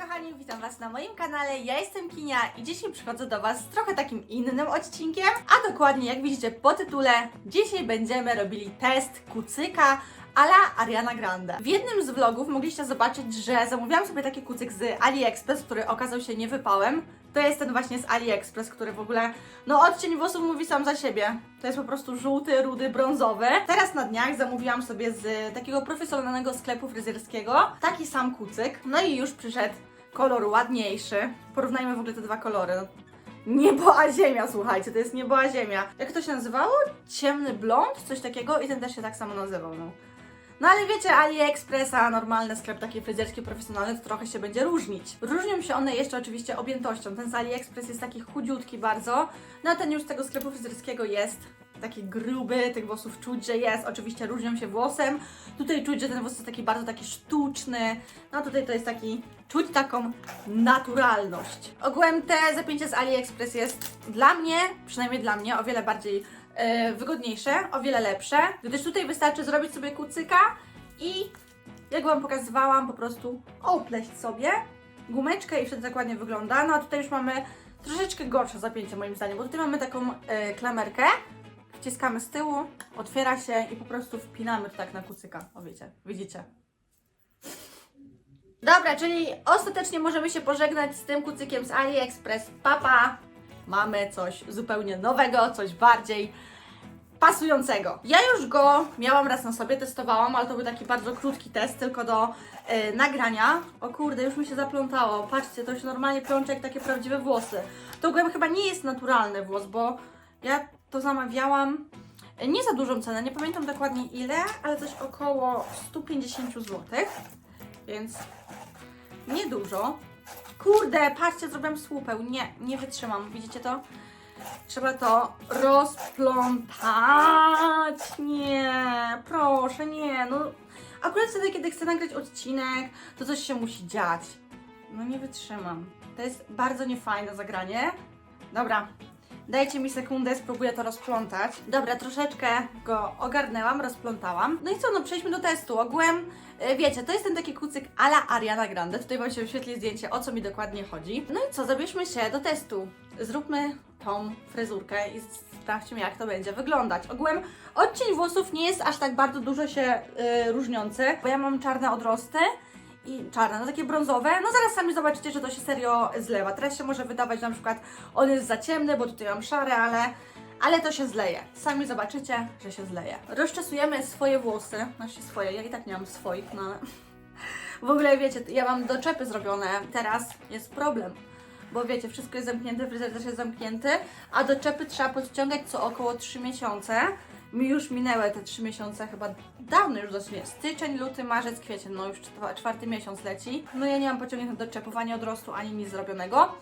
kochani, witam Was na moim kanale. Ja jestem Kinia i dzisiaj przychodzę do Was z trochę takim innym odcinkiem, a dokładnie jak widzicie po tytule, dzisiaj będziemy robili test kucyka ala Ariana Grande. W jednym z vlogów mogliście zobaczyć, że zamówiłam sobie taki kucyk z AliExpress, który okazał się niewypałem. To jest ten właśnie z AliExpress, który w ogóle, no odcień włosów mówi sam za siebie. To jest po prostu żółty, rudy, brązowy. Teraz na dniach zamówiłam sobie z takiego profesjonalnego sklepu fryzjerskiego taki sam kucyk. No i już przyszedł kolor ładniejszy. Porównajmy w ogóle te dwa kolory. No, Niebo a ziemia, słuchajcie, to jest niebo a ziemia. Jak to się nazywało? Ciemny blond? Coś takiego i ten też się tak samo nazywał, no. No ale wiecie, AliExpress, a normalny sklep taki fryzjerski, profesjonalny, to trochę się będzie różnić. Różnią się one jeszcze oczywiście objętością. Ten z AliExpress jest taki chudziutki bardzo, no a ten już z tego sklepu fryzjerskiego jest taki gruby, tych włosów czuć, że jest. Oczywiście różnią się włosem. Tutaj czuć, że ten włos jest taki bardzo taki sztuczny. No tutaj to jest taki, czuć taką naturalność. Ogółem te zapięcie z AliExpress jest dla mnie, przynajmniej dla mnie, o wiele bardziej e, wygodniejsze, o wiele lepsze, gdyż tutaj wystarczy zrobić sobie kucyka i jak Wam pokazywałam, po prostu opleść sobie gumeczkę i wtedy tak ładnie wygląda. No a tutaj już mamy troszeczkę gorsze zapięcie moim zdaniem, bo tutaj mamy taką e, klamerkę, wciskamy z tyłu, otwiera się i po prostu wpinamy to tak na kucyka. O wiecie, widzicie. Dobra, czyli ostatecznie możemy się pożegnać z tym kucykiem z AliExpress. Papa, mamy coś zupełnie nowego, coś bardziej pasującego. Ja już go miałam raz na sobie, testowałam, ale to był taki bardzo krótki test, tylko do e, nagrania. O kurde, już mi się zaplątało. Patrzcie, to się normalnie plącze jak takie prawdziwe włosy. To chyba nie jest naturalny włos, bo ja to zamawiałam e, nie za dużą cenę, nie pamiętam dokładnie ile, ale coś około 150 zł. Więc niedużo. Kurde, patrzcie, zrobiłam słupeł. Nie, nie wytrzymam. Widzicie to? Trzeba to rozplątać. Nie, proszę, nie. No, akurat wtedy, kiedy chcę nagrać odcinek, to coś się musi dziać. No nie wytrzymam. To jest bardzo niefajne zagranie. Dobra, Dajcie mi sekundę, spróbuję to rozplątać. Dobra, troszeczkę go ogarnęłam, rozplątałam. No i co, no przejdźmy do testu. Ogółem, e, wiecie, to jest ten taki kucyk ala Ariana Grande. Tutaj Wam się wyświetli zdjęcie, o co mi dokładnie chodzi. No i co, zabierzmy się do testu. Zróbmy tą fryzurkę i sprawdźmy, jak to będzie wyglądać. Ogółem, odcień włosów nie jest aż tak bardzo dużo się e, różniący, bo ja mam czarne odrosty i czarne, no takie brązowe. No zaraz sami zobaczycie, że to się serio zlewa. Teraz się może wydawać, że na przykład on jest za ciemny, bo tutaj mam szare, ale, ale to się zleje. Sami zobaczycie, że się zleje. Rozczesujemy swoje włosy, znaczy swoje, ja i tak nie mam swoich, no ale... W ogóle wiecie, ja mam doczepy zrobione, teraz jest problem. Bo wiecie, wszystko jest zamknięte, fryzjer też jest zamknięty, a doczepy trzeba podciągać co około 3 miesiące. Mi już minęły te 3 miesiące, chyba dawno już dosłownie. Styczeń, luty, marzec, kwiecień, no już czwa- czwarty miesiąc leci. No ja nie mam pociągniętych doczepów ani odrostu, ani nic zrobionego.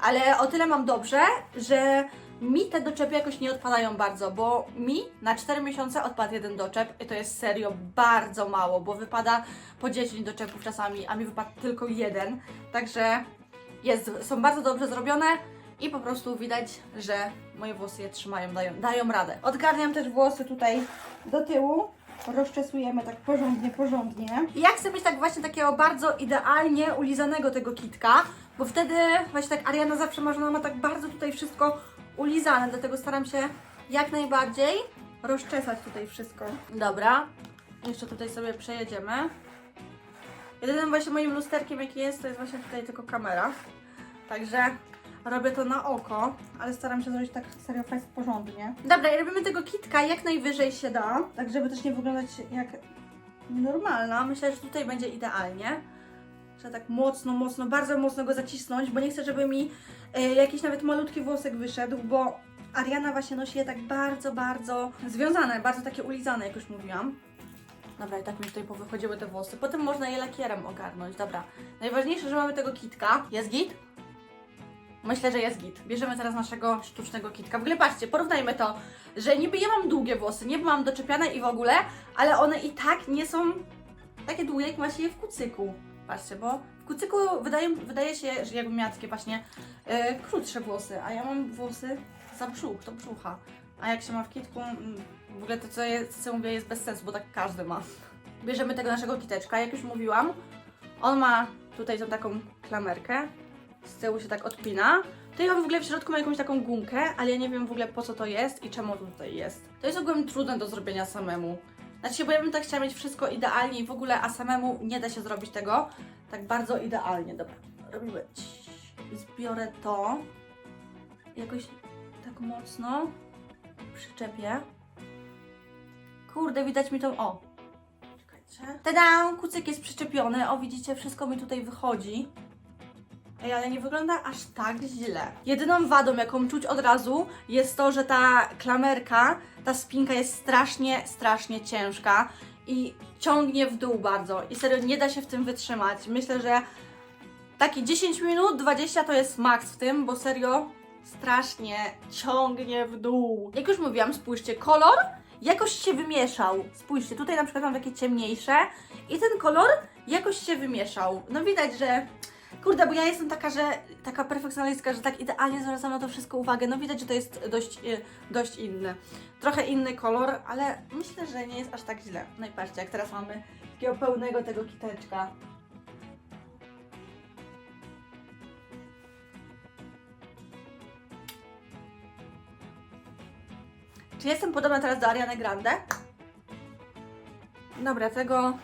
Ale o tyle mam dobrze, że mi te doczepy jakoś nie odpadają bardzo, bo mi na 4 miesiące odpadł jeden doczep i to jest serio bardzo mało, bo wypada po 10 doczepów czasami, a mi wypadł tylko jeden. Także jest, są bardzo dobrze zrobione i po prostu widać, że moje włosy je trzymają, dają, dają radę. Odgarniam też włosy tutaj do tyłu. Rozczesujemy tak porządnie, porządnie. I ja chcę mieć tak właśnie takiego bardzo idealnie ulizanego tego kitka, bo wtedy właśnie tak Ariana zawsze ma, że ona ma tak bardzo tutaj wszystko ulizane, dlatego staram się jak najbardziej rozczesać tutaj wszystko. Dobra, jeszcze tutaj sobie przejedziemy. Jedynym właśnie moim lusterkiem jaki jest, to jest właśnie tutaj tylko kamera. Także robię to na oko, ale staram się zrobić tak serio fest porządnie. Dobra, i robimy tego kitka jak najwyżej się da, tak żeby też nie wyglądać jak normalna. Myślę, że tutaj będzie idealnie. Trzeba tak mocno, mocno, bardzo mocno go zacisnąć, bo nie chcę, żeby mi e, jakiś nawet malutki włosek wyszedł, bo Ariana właśnie nosi je tak bardzo, bardzo związane, bardzo takie ulizane, jak już mówiłam. Dobra, i tak mi tutaj powychodziły te włosy. Potem można je lakierem ogarnąć. Dobra, najważniejsze, że mamy tego kitka. Jest git? Myślę, że jest git. Bierzemy teraz naszego sztucznego kitka. W ogóle patrzcie, porównajmy to, że niby ja mam długie włosy, niby mam doczepiane i w ogóle, ale one i tak nie są takie długie, jak ma się je w kucyku. Patrzcie, bo w kucyku wydaje, wydaje się, że jakbym miała takie właśnie e, krótsze włosy, a ja mam włosy za brzuch, do brzucha. A jak się ma w kitku, mm, w ogóle to co, je, co mówię jest bez sensu, bo tak każdy ma. Bierzemy tego naszego kiteczka, jak już mówiłam, on ma tutaj tą taką klamerkę. Z tyłu się tak odpina. Tutaj on w ogóle w środku ma jakąś taką gumkę, ale ja nie wiem w ogóle po co to jest i czemu to tutaj jest. To jest ogólnie trudne do zrobienia samemu. Znaczy, bo ja bym tak chciała mieć wszystko idealnie i w ogóle, a samemu nie da się zrobić tego tak bardzo idealnie. Dobra, robimy. Zbiorę to jakoś tak mocno przyczepię. Kurde, widać mi tą. O! Czekajcie. Tada! Kucyk jest przyczepiony. O, widzicie, wszystko mi tutaj wychodzi. Ej, ale nie wygląda aż tak źle. Jedyną wadą, jaką czuć od razu, jest to, że ta klamerka, ta spinka jest strasznie, strasznie ciężka i ciągnie w dół bardzo. I serio, nie da się w tym wytrzymać. Myślę, że takie 10 minut, 20 to jest maks w tym, bo serio strasznie ciągnie w dół. Jak już mówiłam, spójrzcie, kolor jakoś się wymieszał. Spójrzcie, tutaj na przykład mam takie ciemniejsze i ten kolor jakoś się wymieszał. No widać, że kurde, bo ja jestem taka, że taka perfekcjonalistka, że tak idealnie zwracam na to wszystko uwagę. No widać, że to jest dość, y, dość inny. Trochę inny kolor, ale myślę, że nie jest aż tak źle. No i patrzcie, jak teraz mamy takiego pełnego tego kiteczka. Czy jestem podobna teraz do Ariany Grande? Dobra, tego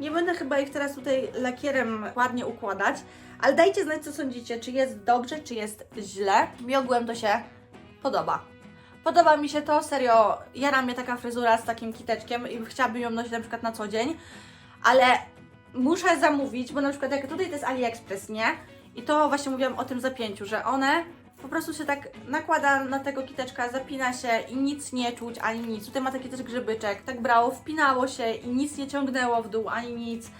nie będę chyba ich teraz tutaj lakierem ładnie układać, ale dajcie znać, co sądzicie, czy jest dobrze, czy jest źle. Mi ogółem to się podoba. Podoba mi się to, serio, jara mnie taka fryzura z takim kiteczkiem i chciałabym ją nosić na przykład na co dzień, ale muszę zamówić, bo na przykład jak tutaj to jest AliExpress, nie? I to właśnie mówiłam o tym zapięciu, że one po prostu się tak nakłada na tego kiteczka, zapina się i nic nie czuć, ani nic. Tutaj ma taki też grzybyczek, tak brało, wpinało się i nic nie ciągnęło w dół, ani nic.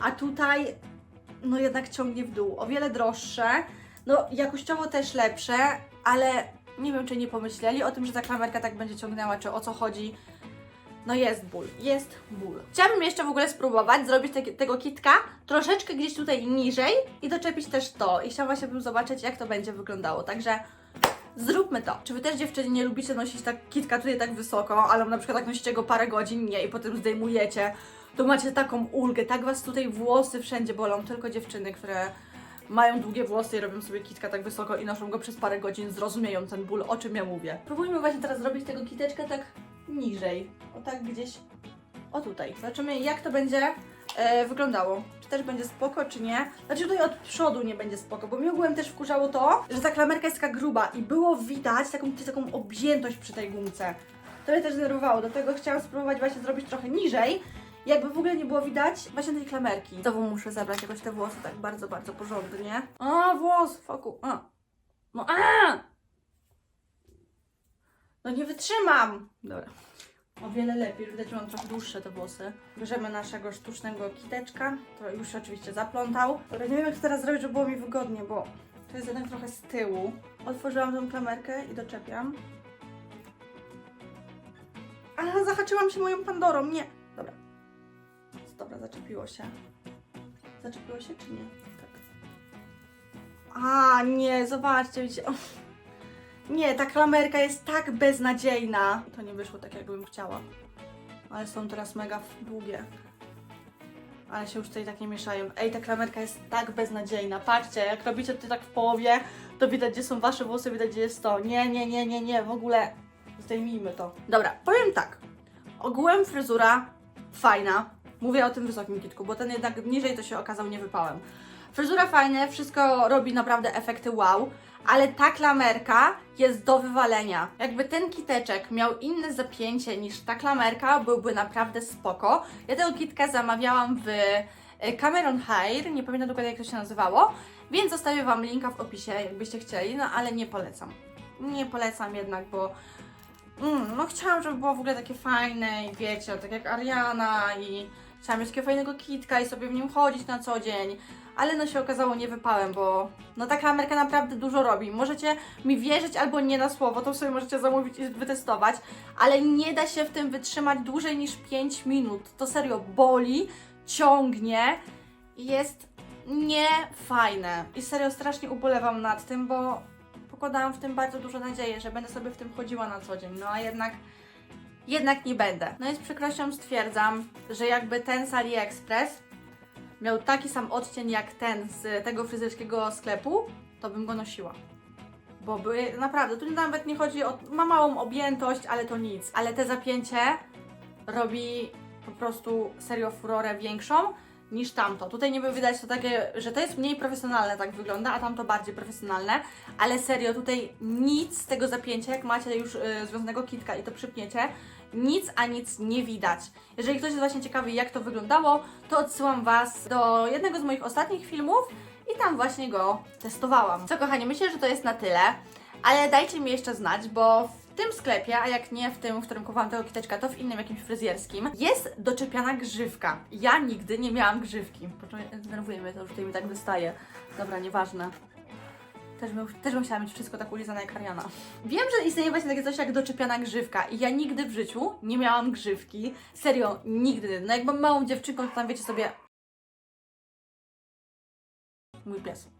A tutaj, no jednak ciągnie w dół. O wiele droższe, no jakościowo też lepsze, ale nie wiem, czy nie pomyśleli o tym, że ta klamerka tak będzie ciągnęła, czy o co chodzi. No jest ból, jest ból. Chciałabym jeszcze w ogóle spróbować zrobić te, tego kitka troszeczkę gdzieś tutaj niżej i doczepić też to. I chciałam właśnie bym zobaczyć, jak to będzie wyglądało. Także zróbmy to. Czy Wy też dziewczyny nie lubicie nosić tak kitka tutaj tak wysoko, ale na przykład tak nosicie go parę godzin, nie, i potem zdejmujecie, to macie taką ulgę, tak Was tutaj włosy wszędzie bolą, tylko dziewczyny, które mają długie włosy i robią sobie kitka tak wysoko i noszą go przez parę godzin, zrozumieją ten ból, o czym ja mówię. Próbujmy właśnie teraz zrobić tego kiteczka tak niżej, o tak gdzieś, o tutaj. Zobaczymy jak to będzie e, wyglądało. Czy też będzie spoko, czy nie. Znaczy tutaj od przodu nie będzie spoko, bo mi ogółem też wkurzało to, że ta klamerka jest taka gruba i było widać taką, taką objętość przy tej gumce. To mnie też denerwowało, dlatego chciałam spróbować właśnie zrobić trochę niżej, jakby w ogóle nie było widać właśnie tej klamerki. Znowu muszę zabrać jakoś te włosy tak bardzo, bardzo porządnie. A, włos, foku, a. No, a! No nie wytrzymam! Dobra. O wiele lepiej, widać, że mam trochę dłuższe te włosy. Bierzemy naszego sztucznego kiteczka, to już się oczywiście zaplątał. Ale nie wiem jak to teraz zrobić, żeby było mi wygodnie, bo to jest jednak trochę z tyłu. Otworzyłam tą klamerkę i doczepiam. Ale zahaczyłam się moją Pandorą, nie. Dobra. Dobra, zaczepiło się. Zaczepiło się czy nie? Tak. A, nie, zobaczcie, widzicie. Nie, ta klamerka jest tak beznadziejna. To nie wyszło tak, jakbym chciała. Ale są teraz mega długie. Ale się już tutaj tak nie mieszają. Ej, ta klamerka jest tak beznadziejna. Patrzcie, jak robicie to tak w połowie, to widać, gdzie są wasze włosy, widać, gdzie jest to. Nie, nie, nie, nie, nie, w ogóle zdejmijmy to. Dobra, powiem tak. Ogółem fryzura fajna. Mówię o tym wysokim kitku, bo ten jednak niżej to się okazał nie wypałem. Fryzura fajne, wszystko robi naprawdę efekty wow, ale ta klamerka jest do wywalenia. Jakby ten kiteczek miał inne zapięcie niż ta klamerka, byłby naprawdę spoko. Ja tego kitka zamawiałam w e, Cameron Hair, nie pamiętam dokładnie jak to się nazywało, więc zostawię Wam linka w opisie, jakbyście chcieli, no ale nie polecam. Nie polecam jednak, bo mm, no chciałam, żeby było w ogóle takie fajne i wiecie, tak jak Ariana i chciałam mieć takiego fajnego kitka i sobie w nim chodzić na co dzień, ale no się okazało nie wypałem, bo no ta kamerka naprawdę dużo robi. Możecie mi wierzyć albo nie na słowo, to sobie możecie zamówić i wytestować, ale nie da się w tym wytrzymać dłużej niż 5 minut. To serio boli, ciągnie jest niefajne. I serio strasznie ubolewam nad tym, bo pokładałam w tym bardzo dużo nadziei, że będę sobie w tym chodziła na co dzień, no a jednak jednak nie będę. No i z przykrością stwierdzam, że jakby ten z AliExpress miał taki sam odcień jak ten z tego fryzjerskiego sklepu, to bym go nosiła. Bo by, naprawdę, tu nawet nie chodzi o. ma małą objętość, ale to nic. Ale te zapięcie robi po prostu serio furorę większą niż tamto. Tutaj niby widać to takie, że to jest mniej profesjonalne, tak wygląda, a tamto bardziej profesjonalne, ale serio, tutaj nic z tego zapięcia, jak macie już y, związanego kitka i to przypniecie, nic a nic nie widać. Jeżeli ktoś jest właśnie ciekawy, jak to wyglądało, to odsyłam Was do jednego z moich ostatnich filmów i tam właśnie go testowałam. Co kochani, myślę, że to jest na tyle, ale dajcie mi jeszcze znać, bo tym sklepie, a jak nie w tym, w którym kupowałam tego kiteczka, to w innym jakimś fryzjerskim, jest doczepiana grzywka. Ja nigdy nie miałam grzywki. Denerwuje mnie to, że tutaj mi tak wystaje. Dobra, nieważne. Też bym, też bym chciała mieć wszystko tak ulizane jak Ariana. Wiem, że istnieje właśnie takie coś jak doczepiana grzywka i ja nigdy w życiu nie miałam grzywki. Serio, nigdy. No jak byłam małą dziewczynką, to tam wiecie sobie... Mój pies.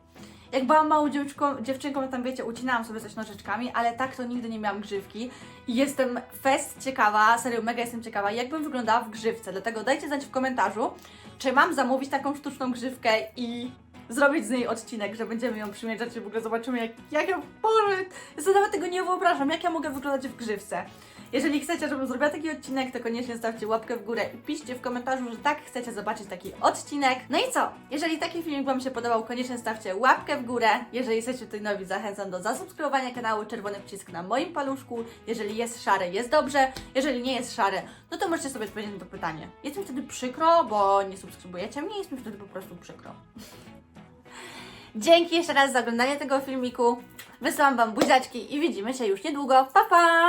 Jak byłam małą dziewczynką, dziewczynką, tam wiecie, ucinałam sobie coś nożyczkami, ale tak to nigdy nie miałam grzywki. I jestem fest ciekawa, serio mega jestem ciekawa, jakbym wyglądała w grzywce. Dlatego dajcie znać w komentarzu, czy mam zamówić taką sztuczną grzywkę i zrobić z niej odcinek, że będziemy ją przymierzać i w ogóle zobaczymy, jak, jak ja, Boże, ja sobie nawet tego nie wyobrażam, jak ja mogę wyglądać w grzywce. Jeżeli chcecie, żebym zrobiła taki odcinek, to koniecznie stawcie łapkę w górę i piszcie w komentarzu, że tak chcecie zobaczyć taki odcinek. No i co? Jeżeli taki filmik Wam się podobał, koniecznie stawcie łapkę w górę. Jeżeli jesteście tutaj nowi, zachęcam do zasubskrybowania kanału, czerwony przycisk na moim paluszku. Jeżeli jest szary, jest dobrze. Jeżeli nie jest szary, no to możecie sobie odpowiedzieć na to pytanie. Jest mi wtedy przykro, bo nie subskrybujecie mnie, jest mi wtedy po prostu przykro. Dzięki jeszcze raz za oglądanie tego filmiku. Wysyłam Wam buziaczki i widzimy się już niedługo. Pa, pa!